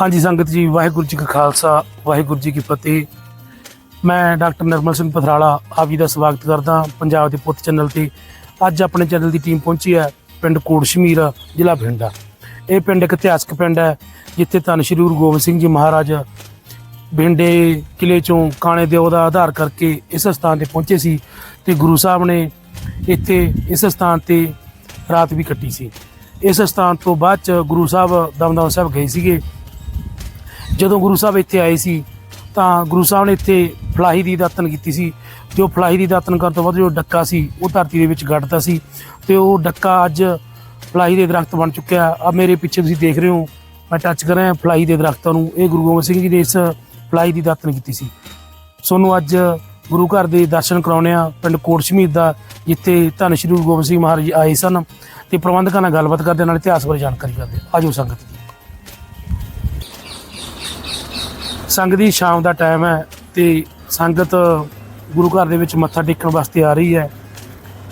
ਹਾਂਜੀ, ਸੰਗਤ ਜੀ, ਵਾਹਿਗੁਰੂ ਜੀ ਕਾ ਖਾਲਸਾ, ਵਾਹਿਗੁਰੂ ਜੀ ਕੀ ਫਤਿਹ। ਮੈਂ ਡਾਕਟਰ ਨਰਮਲ ਸਿੰਘ ਪਥਰਾਲਾ ਆਪ ਜੀ ਦਾ ਸਵਾਗਤ ਕਰਦਾ ਪੰਜਾਬ ਦੇ ਪੁੱਤ ਚੈਨਲ ਤੇ। ਅੱਜ ਆਪਣੇ ਚੈਨਲ ਦੀ ਟੀਮ ਪਹੁੰਚੀ ਹੈ ਪਿੰਡ ਕੋਟਸ਼ਮੀਰ, ਜ਼ਿਲ੍ਹਾ ਬਠਿੰਡਾ। ਇਹ ਪਿੰਡ ਇੱਕ ਇਤਿਹਾਸਕ ਪਿੰਡ ਹੈ, ਜਿੱਥੇ ਧੰਨ ਸ਼੍ਰੀ ਗੁਰੂ ਗੋਬਿੰਦ ਸਿੰਘ ਜੀ ਮਹਾਰਾਜ ਬਿੰਡੇ ਕਿਲੇ ਚੋਂ ਕਾਣੇ ਦਿਓ ਦਾ ਆਧਾਰ ਕਰਕੇ ਇਸ ਸਥਾਨ ਤੇ ਪਹੁੰਚੇ ਸੀ ਤੇ ਗੁਰੂ ਸਾਹਿਬ ਨੇ ਇੱਥੇ ਇਸ ਸਥਾਨ ਤੇ ਰਾਤ ਵੀ ਕੱਟੀ ਸੀ। ਇਸ ਸਥਾਨ ਤੋਂ ਬਾਅਦ ਚ ਗੁਰੂ ਸਾਹਿਬ ਦਮਦਮਾ ਸਾਹਿਬ ਗਏ ਸੀਗੇ। ਜਦੋਂ ਗੁਰੂ ਸਾਹਿਬ ਇੱਥੇ ਆਏ ਸੀ, ਤਾਂ ਗੁਰੂ ਸਾਹਿਬ ਨੇ ਇੱਥੇ ਫਲਾਹੀ ਦੀ ਦਾਤਨ ਕੀਤੀ ਸੀ ਤੇ ਉਹ ਫਲਾਹੀ ਦੀ ਦਾਤਨ ਕਰਨ ਤੋਂ ਬਾਅਦ ਜੋ ਡੱਕਾ ਸੀ, ਉਹ ਧਰਤੀ ਦੇ ਵਿੱਚ ਗੱਡਦਾ ਸੀ ਤੇ ਉਹ ਡੱਕਾ ਅੱਜ ਫਲਾਹੀ ਦੇ ਦਰਖਤ ਬਣ ਚੁੱਕਿਆ। ਆ ਮੇਰੇ ਪਿੱਛੇ ਤੁਸੀਂ ਦੇਖ ਰਹੇ ਹੋ, ਮੈਂ ਟੱਚ ਕਰ ਰਿਹਾ ਫਲਾਹੀ ਦੇ ਦਰਖਤਾਂ ਨੂੰ। ਇਹ ਗੁਰੂ ਗੋਬਿੰਦ ਸਿੰਘ ਜੀ ਨੇ ਇਸ ਫਲਾਈ ਦੀ ਦਾਤਨ ਕੀਤੀ ਸੀ। ਸੋਨੂੰ ਅੱਜ ਗੁਰੂ ਘਰ ਦੇ ਦਰਸ਼ਨ ਕਰਾਉਣੇ ਆ ਪਿੰਡ ਕੋਟ ਸ਼ਮੀਰ ਦਾ, ਜਿੱਥੇ ਧੰਨ ਸ਼੍ਰੀ ਗੁਰੂ ਗੋਬਿੰਦ ਸਿੰਘ ਮਹਾਰਾਜ ਆਏ ਸਨ ਤੇ ਪ੍ਰਬੰਧਕਾਂ ਨਾਲ ਗੱਲਬਾਤ ਕਰਦੇ ਨਾਲ ਇਤਿਹਾਸ ਬਾਰੇ ਜਾਣਕਾਰੀ ਕਰਦੇ ਆਜੋ ਸੰਗਤ ਜੀ ਸੰਗਤ ਦੀ ਸ਼ਾਮ ਦਾ ਟਾਈਮ ਹੈ ਤੇ ਸੰਗਤ ਗੁਰੂ ਘਰ ਦੇ ਵਿੱਚ ਮੱਥਾ ਟੇਕਣ ਵਾਸਤੇ ਆ ਰਹੀ ਹੈ।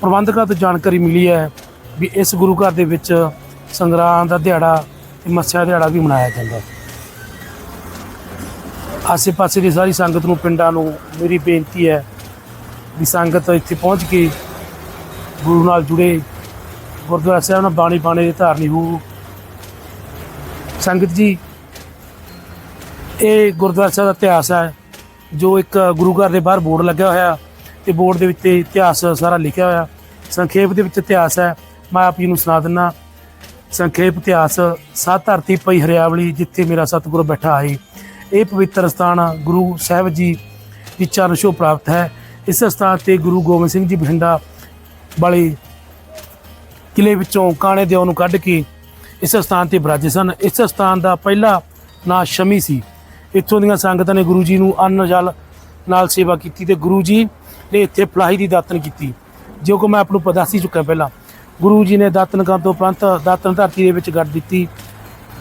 ਪ੍ਰਬੰਧਕਾਂ ਤੋਂ ਜਾਣਕਾਰੀ ਮਿਲੀ ਹੈ ਵੀ ਇਸ ਗੁਰੂ ਘਰ ਦੇ ਵਿੱਚ ਸੰਗਰਾਂਦ ਦਾ ਦਿਹਾੜਾ ਤੇ ਮੱਸਿਆ ਦਿਹਾੜਾ ਵੀ ਮਨਾਇਆ ਜਾਂਦਾ ਹੈ। ਆਸੇ-ਪਾਸੇ ਦੀ ਸਾਰੀ ਸੰਗਤ ਨੂੰ, ਪਿੰਡਾਂ ਨੂੰ ਮੇਰੀ ਬੇਨਤੀ ਹੈ ਵੀ ਸੰਗਤ ਇੱਥੇ ਪਹੁੰਚ ਕੇ ਗੁਰੂ ਨਾਲ ਜੁੜੇ, ਗੁਰਦੁਆਰਾ ਸਾਹਿਬ ਨਾਲ ਬਾਣੀ ਬਾਣੇ ਦੀ ਧਾਰਨੀ ਹੋ ਸੰਗਤ ਜੀ ਇਹ ਗੁਰਦੁਆਰਾ ਸਾਹਿਬ ਦਾ ਇਤਿਹਾਸ ਹੈ, ਜੋ ਇੱਕ ਗੁਰੂ ਘਰ ਦੇ ਬਾਹਰ ਬੋਰਡ ਲੱਗਿਆ ਹੋਇਆ ਤੇ ਬੋਰਡ ਦੇ ਵਿੱਚ ਇਤਿਹਾਸ ਸਾਰਾ ਲਿਖਿਆ ਹੋਇਆ ਸੰਖੇਪ ਦੇ ਵਿੱਚ ਇਤਿਹਾਸ ਹੈ, ਮੈਂ ਆਪ ਜੀ ਨੂੰ ਸੁਣਾ ਦਿੰਨਾ। ਸੰਖੇਪ ਇਤਿਹਾਸ, ਸਤ ਧਰਤੀ ਪਈ ਹਰਿਆਵਲੀ ਜਿੱਥੇ ਮੇਰਾ ਸਤਿਗੁਰ ਬੈਠਾ ਹੈ। ਇਹ ਪਵਿੱਤਰ ਸਥਾਨ ਗੁਰੂ ਸਾਹਿਬ ਜੀ ਦੀ ਚਰਨ ਛੋਹ ਪ੍ਰਾਪਤ ਹੈ। ਇਸ ਸਥਾਨ ਤੇ ਗੁਰੂ ਗੋਬਿੰਦ ਸਿੰਘ ਜੀ ਬਠਿੰਡਾ ਵਾਲੇ ਕਿਲੇ ਵਿੱਚੋਂ ਕਾਣੇ ਦਿਓ ਨੂੰ ਕੱਢ ਕੇ ਇਸ ਸਥਾਨ ਤੇ ਬਿਰਾਜੇ ਸਨ। ਇਸ ਸਥਾਨ ਦਾ ਪਹਿਲਾ ਨਾਂ ਸ਼ਮੀ ਸੀ। ਇੱਥੋਂ ਦੀਆਂ ਸੰਗਤਾਂ ਨੇ ਗੁਰੂ ਜੀ ਨੂੰ ਅੰਨ ਜਲ ਨਾਲ ਸੇਵਾ ਕੀਤੀ ਤੇ ਗੁਰੂ ਜੀ ਨੇ ਇੱਥੇ ਫਲਾਹੀ ਦੀ ਦਾਤਨ ਕੀਤੀ। ਜੋ ਕਿ ਮੈਂ ਆਪ ਨੂੰ ਪਤਾ ਸੀ ਚੁੱਕਾ ਪਹਿਲਾਂ। ਗੁਰੂ ਜੀ ਨੇ ਦਾਤਨ ਕਰਨ ਤੋਂ ਉਪਰੰਤ ਦਾਤਨ ਧਰਤੀ ਦੇ ਵਿੱਚ ਗੱਡ ਦਿੱਤੀ।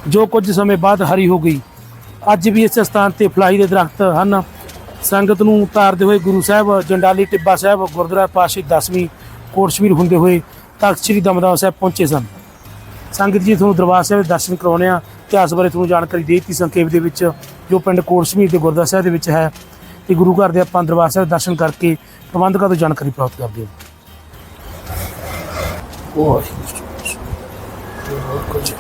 ਜੋ ਕੁਝ ਸਮੇਂ ਬਾਅਦ ਹਰੀ ਹੋ ਗਈ। ਅੱਜ ਵੀ ਇਸ ਸਥਾਨ ਤੇ ਫਲਾਹੀ ਦੇ ਦਰਖਤ ਹਨ। ਸੰਗਤ ਨੂੰ ਉਤਾਰਦੇ ਹੋਏ ਗੁਰੂ ਸਾਹਿਬ, ਜੰਡਾਲੀ ਟਿੱਬਾ ਸਾਹਿਬ, ਗੁਰਦੁਆਰਾ ਪਾਸ਼ੀ 10ਵੀਂ ਕੋਟਸ਼ਮੀਰ ਹੁੰਦੇ ਹੋਏ ਤਖਤ ਸ੍ਰੀ ਦਮਦਮਾ ਸਾਹਿਬ ਪਹੁੰਚੇ ਸਨ। ਸੰਗਤ ਜੀ, ਤੁਹਾਨੂੰ ਦਰਬਾਰ ਸਾਹਿਬ ਦੇ ਦਰਸ਼ਨ ਕਰਾਉਣੇ ਆ ਇਤਿਹਾਸ ਬਾਰੇ ਤੁਹਾਨੂੰ ਜਾਣਕਾਰੀ ਦੇ ਦਿੱਤੀ ਸੰਖੇਪ ਦੇ ਵਿੱਚ, ਜੋ ਪਿੰਡ ਕੋਟਸ਼ਮੀਰ ਦੇ ਗੁਰਦੁਆਰਾ ਸਾਹਿਬ ਦੇ ਵਿੱਚ ਹੈ, ਤੇ ਗੁਰੂ ਘਰ ਦੇ ਆਪਾਂ ਦਰਬਾਰ ਸਾਹਿਬ ਦੇ ਦਰਸ਼ਨ ਕਰਕੇ ਪ੍ਰਬੰਧਕਾਂ ਤੋਂ ਜਾਣਕਾਰੀ ਪ੍ਰਾਪਤ ਕਰਦੇ ਹਾਂ। ਉਹ ਕੁਝ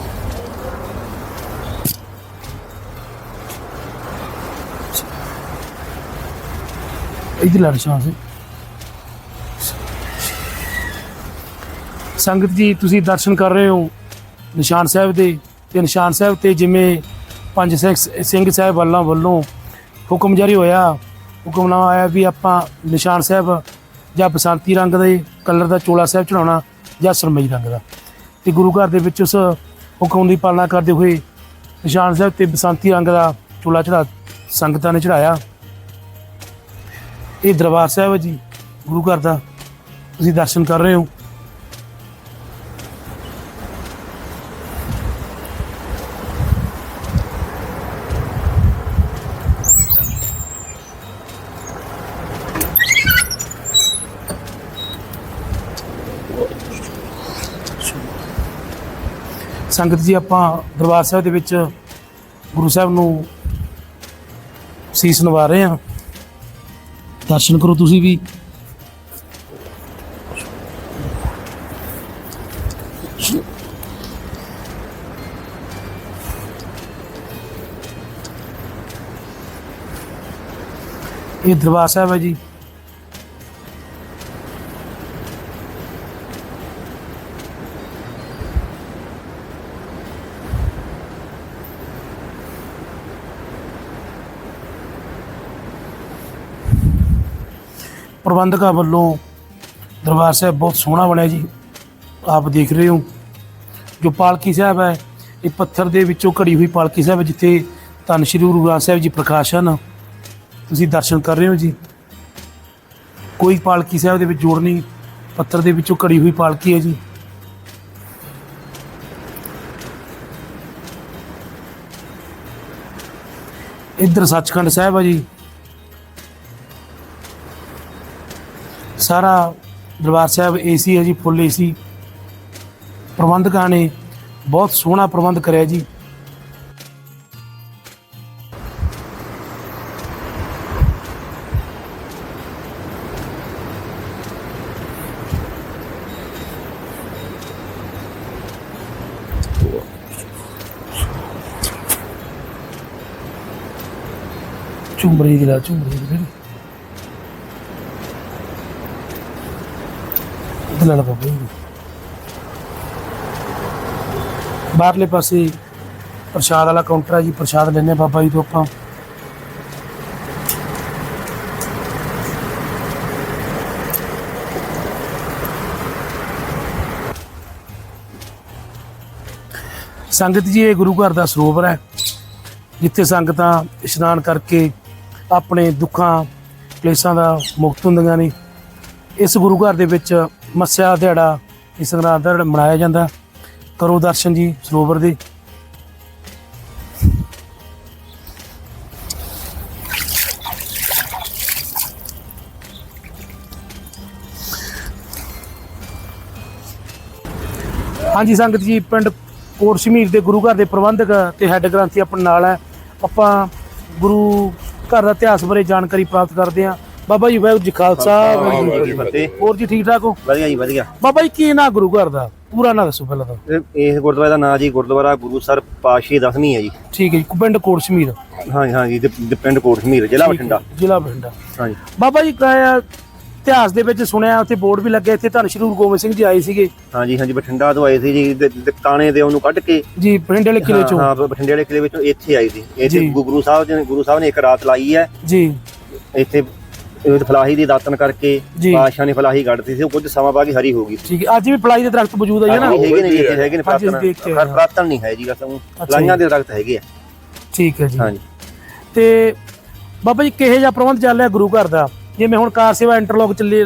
ਇਧਰ ਲੜ ਸ਼ਾਂ ਸੰਗਤ ਜੀ, ਤੁਸੀਂ ਦਰਸ਼ਨ ਕਰ ਰਹੇ ਹੋ ਨਿਸ਼ਾਨ ਸਾਹਿਬ ਦੇ। ਤੇ ਨਿਸ਼ਾਨ ਸਾਹਿਬ ਤੇ ਜਿਵੇਂ ਪੰਜ ਸਿੰਘ ਸਿੰਘ ਸਾਹਿਬ ਵੱਲੋਂ ਵੱਲੋਂ ਹੁਕਮ ਜਾਰੀ ਹੋਇਆ ਹੁਕਮਨਾਮਾ ਆਇਆ ਵੀ ਆਪਾਂ ਨਿਸ਼ਾਨ ਸਾਹਿਬ ਜਾਂ ਬਸੰਤੀ ਰੰਗ ਦੇ ਕਲਰ ਦਾ ਚੋਲਾ ਸਾਹਿਬ ਚੜਾਉਣਾ ਜਾਂ ਸਰਮਈ ਰੰਗ ਦਾ। ਤੇ ਗੁਰੂ ਘਰ ਦੇ ਵਿੱਚ ਉਸ ਹੁਕਮ ਦੀ ਪਾਲਣਾ ਕਰਦੇ ਹੋਏ ਨਿਸ਼ਾਨ ਸਾਹਿਬ ਤੇ ਬਸੰਤੀ ਰੰਗ ਦਾ ਚੋਲਾ ਚੜਾ ਸੰਗਤਾਂ ਨੇ ਚੜਾਇਆ ਇਹ ਦਰਬਾਰ ਸਾਹਿਬ ਹੈ ਜੀ, ਗੁਰੂ ਘਰ ਦਾ। ਤੁਸੀਂ ਦਰਸ਼ਨ ਕਰ ਰਹੇ ਹੋ। ਸੰਗਤ ਜੀ, ਆਪਾਂ ਦਰਬਾਰ ਸਾਹਿਬ ਦੇ ਵਿੱਚ ਗੁਰੂ ਸਾਹਿਬ ਨੂੰ ਸੀਸ ਨਵਾ ਰਹੇ ਹਾਂ। ਦਰਸ਼ਨ ਕਰੋ ਤੁਸੀਂ ਵੀ। ਇਹ ਦਰਬਾਰ ਸਾਹਿਬ ਹੈ ਜੀ। ਪ੍ਰਬੰਧਕਾਂ ਵੱਲੋਂ ਦਰਬਾਰ ਸਾਹਿਬ ਬਹੁਤ ਸੋਹਣਾ ਬਣਿਆ ਜੀ। ਆਪ ਦੇਖ ਰਹੇ ਹੋ। ਜੋ ਪਾਲਕੀ ਸਾਹਿਬ ਹੈ, ਇਹ ਪੱਥਰ ਦੇ ਵਿੱਚੋਂ ਘੜੀ ਹੋਈ ਪਾਲਕੀ ਸਾਹਿਬ ਜਿੱਥੇ ਧੰਨ ਸ਼੍ਰੀ ਗੁਰੂ ਗ੍ਰੰਥ ਸਾਹਿਬ ਜੀ ਪ੍ਰਕਾਸ਼ ਹਨ। ਤੁਸੀਂ ਦਰਸ਼ਨ ਕਰ ਰਹੇ ਹੋ ਜੀ। ਕੋਈ ਪਾਲਕੀ ਸਾਹਿਬ ਦੇ ਵਿੱਚ ਜੋੜ ਨਹੀਂ, ਪੱਥਰ ਦੇ ਵਿੱਚੋਂ ਘੜੀ ਹੋਈ ਪਾਲਕੀ ਹੈ ਜੀ। ਇੱਧਰ ਸੱਚਖੰਡ ਸਾਹਿਬ ਹੈ ਜੀ। सारा दरबार साहब ए सी है जी फुल ए सी प्रबंधकों ने बहुत सोहना प्रबंध कर जी झूमरी दिला झूमरी ਜਿਹੜੀ ਇਹ ਬਾਬਾ ਜੀ। ਬਾਹਰਲੇ ਪਾਸੇ ਪ੍ਰਸ਼ਾਦ ਵਾਲਾ ਕਾਊਂਟਰ ਹੈ ਜੀ, ਪ੍ਰਸ਼ਾਦ ਲੈਣੇ ਬਾਬਾ ਜੀ ਤੋਂ ਆਪਾਂ। ਸੰਗਤ ਜੀ, ਇਹ ਗੁਰੂ ਘਰ ਦਾ ਸਰੋਵਰ ਹੈ। ਜਿੱਥੇ ਸੰਗਤਾਂ ਇਸ਼ਨਾਨ ਕਰਕੇ ਆਪਣੇ ਦੁੱਖਾਂ, ਕਲੇਸ਼ਾਂ ਦਾ ਮੁਕਤ ਹੁੰਦੀਆਂ ਨੇ। ਇਸ ਗੁਰੂ ਘਰ ਦੇ ਵਿੱਚ ਮੱਸਿਆ ਦਿਹਾੜਾ ਇਸ ਸੰਗਰਾਂਦ ਦਾ ਦਿਹਾੜਾ ਮਨਾਇਆ ਜਾਂਦਾ। ਕਰੋ ਦਰਸ਼ਨ ਜੀ, ਸਰੋਵਰ ਦੇ। ਹਾਂਜੀ, ਸੰਗਤ ਜੀ, ਪਿੰਡ ਕੋਟ ਸ਼ਮੀਰ ਦੇ ਗੁਰੂ ਘਰ ਦੇ ਪ੍ਰਬੰਧਕ ਤੇ ਹੈੱਡ ਗ੍ਰੰਥੀ ਆਪਣੇ ਨਾਲ ਹੈ। ਆਪਾਂ ਗੁਰੂ ਘਰ ਦਾ ਇਤਿਹਾਸ ਬਾਰੇ ਜਾਣਕਾਰੀ ਪ੍ਰਾਪਤ ਕਰਦੇ ਹਾਂ। ਬਾਬਾ ਜੀ ਵਾਹਿਗੁਰੂ ਜੀ ਖਾਲਸਾ ਵਾਹਿਗੁਰੂ ਜੀ ਕੀ ਫਤਿਹ। ਹੋਰ ਜੀ ਠੀਕ ਠਾਕ ਹੋ? ਵਧੀਆ ਜੀ ਵਧੀਆ। ਬਾਬਾ ਜੀ ਕੀ ਨਾਂ ਗੁਰੂ ਘਰ ਦਾ? ਪੂਰਾ ਨਾਂ ਦੱਸੋ ਪਹਿਲਾਂ ਤਾਂ। ਇਹ- ਗੁਰਦੁਆਰੇ ਦਾ ਨਾਮ ਜੀ ਗੁਰਦੁਆਰਾ ਗੁਰੂ ਸਰ ਪਾਸ਼ੀ ਦਸਵੀਂ ਹੈ ਜੀ। ਠੀਕ ਹੈ ਜੀ ਪਿੰਡ ਕੋਟ ਸ਼ਮੀਰ ਹਾਂਜੀ ਹਾਂਜੀ ਤੇ ਤੇ ਪਿੰਡ ਕੋਟ ਸਮੀਰ ਜ਼ਿਲ੍ਹਾ ਬਠਿੰਡਾ। ਜ਼ਿਲ੍ਹਾ ਬਠਿੰਡਾ। ਹਾਂਜੀ ਬਾਬਾ ਜੀ ਕ- ਇਤਿਹਾਸ ਦੇ ਵਿੱਚ ਸੁਣਿਆ ਉੱਥੇ ਬੋਰਡ ਵੀ ਲੱਗਿਆ ਇੱਥੇ ਧੰਨ ਸ਼੍ਰੀ ਗੁਰੂ ਗੋਬਿੰਦ ਸਿੰਘ ਜੀ ਆਏ ਸੀਗੇ। ਹਾਂਜੀ ਹਾਂਜੀ ਬਠਿੰਡਾ ਤੋਂ ਆਏ ਸੀ ਜੀ ਤੇ ਕਾਣੇ ਦੇ ਉਹਨੂੰ ਕੱਢ ਕੇ। ਜੀ ਪਿੰਡ ਵਾਲੇ ਕਿਲੇ ਹਾਂ ਚੋਂ। ਹਾਂ, ਬਠਿੰਡੇ ਵਾਲੇ ਕਿਲੇ ਵਿੱਚੋਂ ਇੱਥੇ ਆਈ ਸੀ। ਇੱਥੇ ਜੀ। ਗੁਰੂ ਸਾਹਿਬ ਜੀ ਨੇ ਗੁਰੂ ਸਾਹਿਬ ਨੇ ਇੱਕ ਰਾਤ ਲਾਈ ਹੈ। ਜੀ। ਇੱਥੇ ਇਹ ਫਲਾਹੀ ਦੀ ਦਾਤਨ ਕਰਕੇ ਜੀ। ਬਾਦਸ਼ਾਹ ਨੇ ਫਲਾਹੀ ਕੱਢਤੀ ਸੀ ਉਹ ਕੁਝ ਸਮਾਂ ਬਾਅਦ ਹੀ ਹਰੀ ਹੋ ਗਈ। ਸੀ ਠੀਕ ਹੈ ਅੱਜ ਵੀ ਪਲਾਈ ਦੇ ਦਰਖਤ ਮੌਜੂਦ ਹੈ ਨਾ? ਹਾਂਜੀ, ਹੈਗੇ ਨੇ ਜੀ, ਇੱਥੇ ਹੈਗੇ ਨੇ ਹਾਂਜੀ, ਪ੍ਰਾਤਨ। ਦੇਖ ਕੇ ਪਰ ਆਏ। ਪ੍ਰਾਤਨ ਨਹੀਂ ਹੈ ਜੀ ਬਸ ਫਲਾਈਆਂ ਜੀ। ਦੇ ਦਰਖਤ ਹੈਗੇ ਆ। ਠੀਕ ਹੈ ਜੀ। ਹਾਂਜੀ। ਤੇ ਬਾਬਾ ਜੀ ਕਿਹੇ ਜਿਹਾ ਪ੍ਰਬੰਧ ਚੱਲ ਰਿਹਾ ਗੁਰੂ ਘਰ ਦਾ? ਜਿਵੇਂ ਹੁਣ ਕਾਰ ਸੇਵਾ ਇੰਟਰਲੌਕ ਚੱਲੀ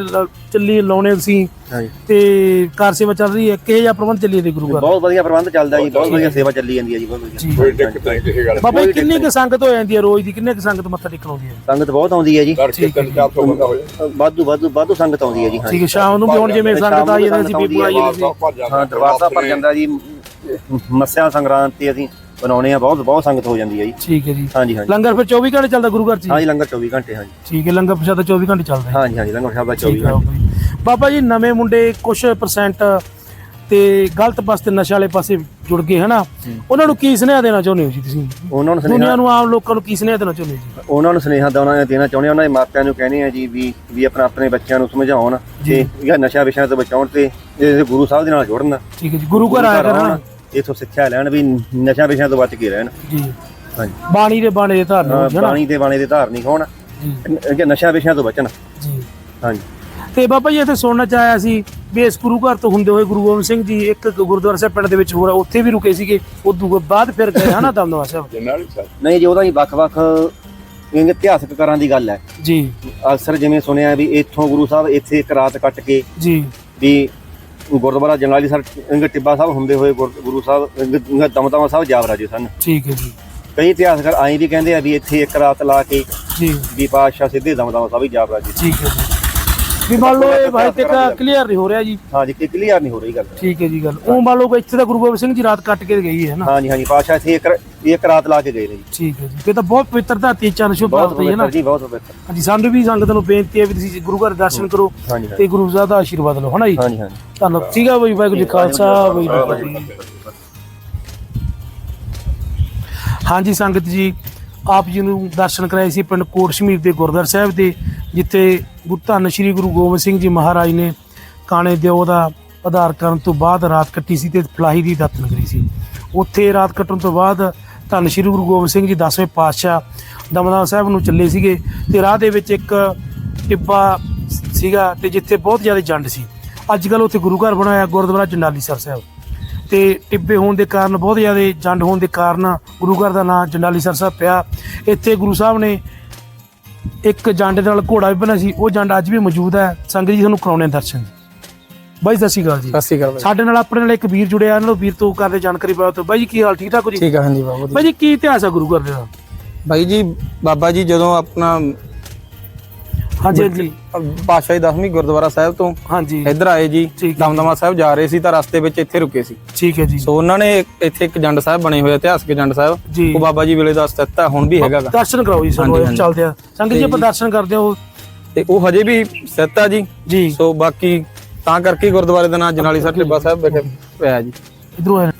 ਚੱਲੀ ਲਾਉਣੇ ਤੁਸੀਂ ਹਾਂਜੀ। ਤੇ ਕਾਰ ਸੇਵਾ ਚੱਲ ਰਹੀ ਹੈ ਕਿਹੇ ਜਿਹਾ ਪ੍ਰਬੰਧ ਚੱਲੀ ਇਹਦੇ ਗੁਰੂ ਘਰ? ਬਹੁਤ ਵਧੀਆ ਪ੍ਰਬੰਧ ਚੱਲਦਾ ਜੀ ਬਹੁਤ ਵਧੀਆ ਸੇਵਾ ਚੱਲੀ ਜਾਂਦੀ ਹੈ ਜੀ ਬਹੁਤ ਵਧੀਆ। ਕੋਈ ਦਿੱਕਤ ਨਹੀਂ ਕਿਸੇ ਗੱਲ ਬਾਬਾ ਜੀ ਕਿੰਨੀ ਕੁ ਸੰਗਤ ਹੋ ਜਾਂਦੀ ਹੈ ਰੋਜ਼ ਦੀ? ਕਿੰਨੇ ਕੁ ਸੰਗਤ ਮੱਥਾ ਟੇਕਣ ਆਉਂਦੀ ਹੈ? ਸੰਗਤ ਬਹੁਤ ਆਉਂਦੀ ਹੈ ਜੀ। ਕਰ ਕੇ ਤਿੰਨ ਚਾਰ ਸੌ ਬੰਦਾ ਹੋ ਜਾਏ ਵਾਧੂ ਵਾਧੂ ਵਾਧੂ ਸੰਗਤ ਆਉਂਦੀ ਹੈ ਜੀ ਠੀਕ ਹੈ ਸ਼ਾਮ ਨੂੰ ਵੀ ਹੁਣ ਜਿਵੇਂ ਸੰਗਤ ਆਈ ਜਾਂਦੀ ਸੀ ਬੀਬੂ ਆਈ ਜਾਂਦੀ ਸੀ ਹਾਂ। ਸਾਹਿਬ ਪਰ ਜਾਂਦਾ ਜੀ ਮੱਸਿਆ ਸੰਗਰਾਂਦ ਤੇ ਅਸੀਂ ਬਣਾਉਣੇ ਆ ਬਹੁਤ ਬਹੁਤ ਸੰਗਤ ਹੋ ਜਾਂਦੀ ਹੈ ਜੀ। ਠੀਕ ਹੈ ਜੀ। ਹਾਂਜੀ ਹਾਂਜੀ। ਲੰਗਰ ਫਿਰ 24 ਘੰਟੇ ਚੱਲਦਾ ਗੁਰੂ ਘਰ ਚ ਹਾਂਜੀ ਲੰਗਰ 24 ਘੰਟੇ ਹਾਂਜੀ। ਠੀਕ ਹੈ ਲੰਗਰ ਪ੍ਰਸ਼ਾਦਾ 24 ਘੰਟੇ ਚੱਲਦਾ ਹੈ। ਹਾਂਜੀ ਹਾਂਜੀ ਲੰਗਰ ਸਾਹਿਬ ਦਾ 24 ਠੀਕ ਹੈ ਘੰਟੇ। ਬਾਬਾ ਜੀ। ਬਾਬਾ ਜੀ ਨਵੇਂ ਮੁੰਡੇ ਕੁਝ ਪਰਸੈਂਟ ਤੇ ਗਲਤ ਪਾਸੇ ਨਸ਼ੇ ਵਾਲੇ ਪਾਸੇ ਜੁੜ ਗਏ ਹਨਾ? ਉਹਨਾਂ ਨੂੰ ਕੀ ਸੁਨੇਹਾ ਦੇਣਾ ਚਾਹੁੰਦੇ ਹੋ ਜੀ ਤੁਸੀਂ? ਉਹਨਾਂ ਨੂੰ ਦੁਨੀਆ ਸੁਨੇਹਾ ਨੂੰ ਆਮ ਲੋਕਾਂ ਨੂੰ ਕੀ ਸੁਨੇਹਾ ਦੇਣਾ ਚਾਹੁੰਦੇ ਹੋ ਜੀ? ਉਹਨਾਂ ਨੂੰ ਸੁਨੇਹਾ ਦੇਣਾ ਦੇਣਾ ਚਾਹੁੰਦੇ ਉਹਨਾਂ ਦੇ ਮਾਪਿਆਂ ਨੂੰ ਕਹਿੰਦੇ ਆ ਜੀ ਵੀ ਵੀ ਆਪਣਾ ਆਪਣੇ ਬੱਚਿਆਂ ਨੂੰ ਸਮਝਾਉਣ ਤੇ ਇਹ ਨਸ਼ਾ ਵਿਸ਼ਿਆਂ ਤੋਂ ਬਚਾਉਣ ਤੇ ਇਹ ਗੁਰੂ ਸਾਹਿਬ ਦੇ ਨਾਲ ਜੁੜਨ। ਠੀਕ ਹੈ ਜੀ ਗੁਰੂ ਘਰ ਆਇਆ ਕਰਨ ਇਥੋਂ ਸਿੱਖਿਆ ਲੈਣ ਵੀ ਨਸ਼ਾ ਵਿਸ਼ਿਆਂ ਤੋਂ ਬਚ ਕੇ ਰਹਿਣ। ਜੀ। ਹਾਂਜੀ। ਬਾਣੀ ਦੇ ਬਾਣੇ ਦੇ ਧਾਰਨ ਹਾਂ, ਬਾਣੀ ਦੇ ਬਾਣੇ ਦੇ ਧਾਰਨੀ ਹੋਣ ਜੀ। ਕਿ ਨਸ਼ਾ ਵਿਸ਼ਿਆਂ ਤੋਂ ਬਚਣ। ਜੀ। ਹਾਂਜੀ। ਤੇ ਬਾਬਾ ਜੀ ਇੱਥੇ ਸੁਣਨਾ ਚਾਹਿਆ ਸੀ ਵੀ ਇਸ ਗੁਰੂ ਘਰ ਤੋਂ ਹੁੰਦੇ ਹੋਏ ਗੁਰੂ ਗੋਬਿੰਦ ਸਿੰਘ ਜੀ ਇੱਕ ਗੁਰਦੁਆਰਾ ਸਾਹਿਬ ਪਿੰਡ ਦੇ ਵਿੱਚ ਹੋਰ ਆ, ਉੱਥੇ ਵੀ ਰੁਕੇ ਸੀਗੇ। ਉਦੋਂ ਬਾਅਦ ਫਿਰ ਗਏ ਹਨਾ ਦਮਦਮਾ ਸਾਹਿਬ? ਨਹੀਂ ਜੀ ਉਹਦਾ ਹੀ ਵੱਖ-ਵੱਖ ਇਹ ਇਤਿਹਾਸਕ ਕਾਰਾਂ ਦੀ ਗੱਲ ਹੈ। ਜੀ। ਅਕਸਰ ਜਿਵੇਂ ਸੁਣਿਆ ਵੀ ਇੱਥੋਂ ਗੁਰੂ ਸਾਹਿਬ ਇੱਥੇ ਇੱਕ ਰਾਤ ਕੱਟ ਕੇ ਜੀ। ਵੀ ਗੁਰਦੁਆਰਾ ਜਨਾਲੀ ਸਰ ਇੰਗ ਟਿੱਬਾ ਸਾਹਿਬ ਹੁੰਦੇ ਹੋਏ ਗੁਰ- ਗੁਰੂ ਸਾਹਿਬ ਦਮਦਮਾ ਸਾਹਿਬ ਜਾਵਰਾਜੇ ਸਨ। ਠੀਕ ਹੈ ਜੀ। ਕਈ ਇਤਿਹਾਸਕਾਰ ਆਏ ਵੀ ਕਹਿੰਦੇ ਆ ਵੀ ਇੱਥੇ ਇੱਕ ਰਾਤ ਲਾ ਕੇ ਜੀ। ਵੀ ਪਾਤਸ਼ਾਹ ਸਿੱਧੇ ਦਮਦਮਾ ਸਾਹਿਬ ਹੀ ਜਾਵਰਾਜੇ ਠੀਕ ਹੈ ਜੀ। ਵੀ ਮੰਨ ਲਓ ਇਹ ਭਾਈ ਤੱਕ ਕਲੀਅਰ ਨਹੀਂ ਹੋ ਰਿਹਾ ਜੀ। ਹਾਂਜੀ ਕਿ ਕਲੀਅਰ ਨਹੀਂ ਹੋ ਰਹੀ ਗੱਲ। ਠੀਕ ਹੈ ਜੀ ਗੱਲ। ਉਹ ਮੰਨ ਲਓ ਕਿ ਇੱਥੇ ਤਾਂ ਗੁਰੂ ਗੋਬਿੰਦ ਸਿੰਘ ਜੀ ਰਾਤ ਕੱਟ ਕੇ ਗਈ ਹੈ ਨਾ। ਹਾਂਜੀ ਹਾਂਜੀ ਪਾਤਸ਼ਾਹ ਇੱਥੇ ਇੱਕ ਇੱਕ ਰਾਤ ਲਾ ਕੇ ਗਏ ਨੇ ਜੀ। ਠੀਕ ਹੈ ਜੀ। ਇਹ ਤਾਂ ਬਹੁਤ ਪਵਿੱਤਰ ਧਰਤੀ ਚੰਨ ਸ਼ੁਭ ਹੋਈ ਹੈ ਨਾ। ਜੀ ਬਹੁਤ ਪਵਿੱਤਰ। ਹਾਂਜੀ ਸਾਨੂੰ ਵੀ ਸੰਗਤ ਨੂੰ ਬੇਨਤੀ ਹੈ ਵੀ ਤੁਸੀਂ ਗੁਰੂ ਘਰ ਦਰਸ਼ਨ ਕਰੋ ਤੇ ਗੁਰੂ ਸਾਹਿਬ ਦਾ ਆਸ਼ੀਰਵਾਦ ਲਓ ਹਨਾ ਜੀ? ਹਾਂਜੀ ਹਾਂਜੀ। ਧੰਨਵਾਦ। ਠੀਕ ਹੈ ਬਈ ਵਾਹਿਗੁਰੂ ਜੀ ਖਾਲਸਾ ਵਾਹਿਗੁਰੂ ਜੀ ਹਾਂਜੀ ਸੰਗਤ ਜੀ ਆਪ ਜੀ ਨੂੰ ਦਰਸ਼ਨ ਕਰਾਏ ਸੀ ਪਿੰਡ ਕੋਟ ਸ਼ਮੀਰ ਦੇ ਗੁਰਦੁਆਰਾ ਸਾਹਿਬ ਦੇ, ਜਿੱਥੇ ਗੁਰੂ ਧੰਨ ਸ਼੍ਰੀ ਗੁਰੂ ਗੋਬਿੰਦ ਸਿੰਘ ਜੀ ਮਹਾਰਾਜ ਨੇ ਕਾਣੇ ਦਿਓ ਦਾ ਆਧਾਰ ਕਰਨ ਤੋਂ ਬਾਅਦ ਰਾਤ ਕੱਟੀ ਸੀ ਤੇ ਫਲਾਹੀ ਦੀ ਦਾਤਨ ਕਰੀ ਸੀ। ਉੱਥੇ ਰਾਤ ਕੱਟਣ ਤੋਂ ਬਾਅਦ ਧੰਨ ਸ਼੍ਰੀ ਗੁਰੂ ਗੋਬਿੰਦ ਸਿੰਘ ਜੀ 10ਵੇਂ ਪਾਤਸ਼ਾਹ ਦਮਦਮਾ ਸਾਹਿਬ ਨੂੰ ਚੱਲੇ ਸੀਗੇ ਤੇ ਰਾਹ ਦੇ ਵਿੱਚ ਇੱਕ ਟਿੱਬਾ ਸੀਗਾ ਤੇ ਜਿੱਥੇ ਬਹੁਤ ਜ਼ਿਆਦਾ ਜੰਡ ਸੀ। ਅੱਜ ਕੱਲ ਉੱਥੇ ਗੁਰੂ ਘਰ ਬਣਾਇਆ ਗੁਰਦੁਆਰਾ ਜੰਡਾਲੀ ਸਰ ਸਾਹਿਬ। ਤੇ ਟਿੱਬੇ ਹੋਣ ਦੇ ਕਾਰਨ ਬਹੁਤ ਜ਼ਿਆਦਾ ਜੰਡ ਹੋਣ ਦੇ ਕਾਰਨ ਗੁਰੂ ਘਰ ਦਾ ਨਾਮ ਜੰਡਾਲੀ ਸਰ ਸਾਹਿਬ ਪਿਆ। ਇੱਥੇ ਗੁਰੂ ਸਾਹਿਬ ਨੇ ਇੱਕ ਜੰਡ ਨਾਲ ਘੋੜਾ ਵੀ ਬਣਿਆ ਸੀ ਉਹ ਜੰਡ ਅੱਜ ਵੀ ਮੌਜੂਦ ਹੈ। ਸੰਗਤ ਜੀ ਤੁਹਾਨੂੰ ਕਰਾਉਣੇ ਦਰਸ਼ਨ। ਬਾਈ ਸਤਿ ਸ਼੍ਰੀ ਅਕਾਲ ਜੀ। ਸਤਿ ਸ਼੍ਰੀ ਅਕਾਲ ਸਾਡੇ ਨਾਲ ਆਪਣੇ ਨਾਲ ਇੱਕ ਵੀਰ ਜੁੜਿਆ ਇਹਨਾਂ ਨੂੰ ਵੀਰ ਤੋਂ ਕਰਦੇ ਜਾਣਕਾਰੀ ਪਾਓ ਬਾਈ ਜੀ ਕੀ ਹਾਲ ਠੀਕ ਠਾਕ ਹੋ ਜੀ? ਠੀਕ ਆ ਹਾਂਜੀ ਬਾਬਾ ਜੀ ਬਾਈ ਜੀ ਕੀ ਇਤਿਹਾਸ ਹੈ ਗੁਰੂ ਘਰ ਦਾ? ਬਾਈ ਜੀ ਬਾਬਾ ਜੀ ਜਦੋਂ ਆਪਣਾ ਹਾਂਜੀ ਹਾਂਜੀ। ਪਾਤਸ਼ਾਹੀ ਦਸਵੀਂ ਗੁਰਦੁਆਰਾ ਸਾਹਿਬ ਤੋਂ ਹਾਂਜੀ। ਇੱਧਰ ਆਏ ਜੀ। ਦਮਦਮਾ ਸਾਹਿਬ ਜਾ ਰਹੇ ਸੀ ਤਾਂ ਰਸਤੇ ਵਿੱਚ ਇੱਥੇ ਰੁਕੇ ਸੀ। ਠੀਕ ਹੈ ਜੀ। ਸੋ ਉਹਨਾਂ ਨੇ ਇੱਥੇ ਇੱਕ ਜੰਡ ਸਾਹਿਬ ਬਣੇ ਹੋਏ ਇਤਿਹਾਸਕ ਜੰਡ ਸਾਹਿਬ। ਉਹ ਬਾਬਾ ਜੀ ਵੇਲੇ ਦਾ ਸਥਿਤ ਹੈ ਹੁਣ ਵੀ ਹੈਗਾ। ਦਰਸ਼ਨ ਕਰਾਓ ਜੀ ਸਾਨੂੰ। ਚੱਲਦੇ ਆ। ਸੰਗਤ ਜੀ ਆਪਾਂ ਦਰਸ਼ਨ ਕਰਦੇ ਹਾਂ ਤੇ ਉਹ ਹਜੇ ਵੀ ਸਥਿਤ ਆ ਜੀ। ਜੀ। ਸੋ ਬਾਕੀ ਤਾਂ ਕਰਕੇ ਗੁਰਦੁਆਰੇ ਦਾ ਨਾਮ ਜਨਾਲੀ ਸਾਹਿਬ ਟਿੱਬਾ ਸਾਹਿਬ ਵਿਖੇ ਪਿਆ ਜੀ। ਇਧਰੋਂ